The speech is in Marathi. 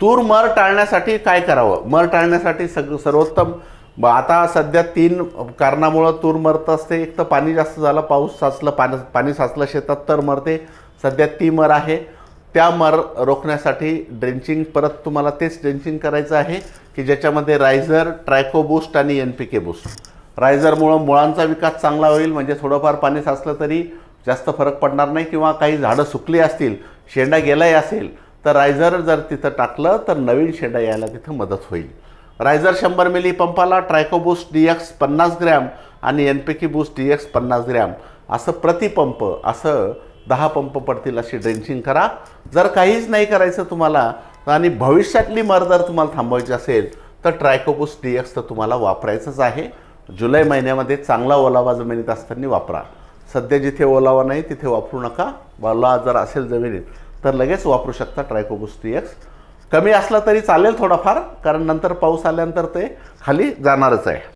तूर मर टाळण्यासाठी काय करावं? मर टाळण्यासाठी सग सर्वोत्तम आता सध्या तीन कारणामुळं तूर मरत असते. एक तर पाणी जास्त झालं पाऊस साचलं पाणी पाणी साचलं शेतात तर मरते. सध्या ती मर आहे. त्या मर रोखण्यासाठी ड्रेंचिंग परत तुम्हाला तेच ड्रेंचिंग करायचं आहे की ज्याच्यामध्ये रायझर ट्रायको बूस्ट आणि एन पी के बूस्ट. रायझरमुळं मुळांचा विकास चांगला होईल म्हणजे थोडंफार पाणी साचलं तरी जास्त फरक पडणार नाही किंवा काही झाडं सुकली असतील शेंडा गेलाही असेल तर रायझर जर तिथं टाकलं तर नवीन शेंडा यायला तिथं मदत होईल. रायझर शंभर मिली पंपाला ट्रायकोबूस्ट डी एक्स पन्नास ग्रॅम आणि N P K boost D X पन्नास ग्रॅम. असं प्रतिपंप असं दहा पंप पडतील अशी ड्रेंचिंग करा. जर काहीच नाही करायचं तुम्हाला आणि भविष्यातली मर जर तुम्हाला थांबवायची असेल तर ट्रायकोबूस डी एक्स तर तुम्हाला वापरायचंच आहे. जुलै महिन्यामध्ये चांगला ओलावा जमिनीत असताना वापरा. सध्या जिथे ओलावा नाही तिथे वापरू नका. ओलावा जर असेल जमिनीत तर लगेच वापरू शकता ट्रायकोबूस्ट एक्स कमी असला तरी चालेल थोडाफार कारण नंतर पाऊस आल्यानंतर ते खाली जाणारच आहे.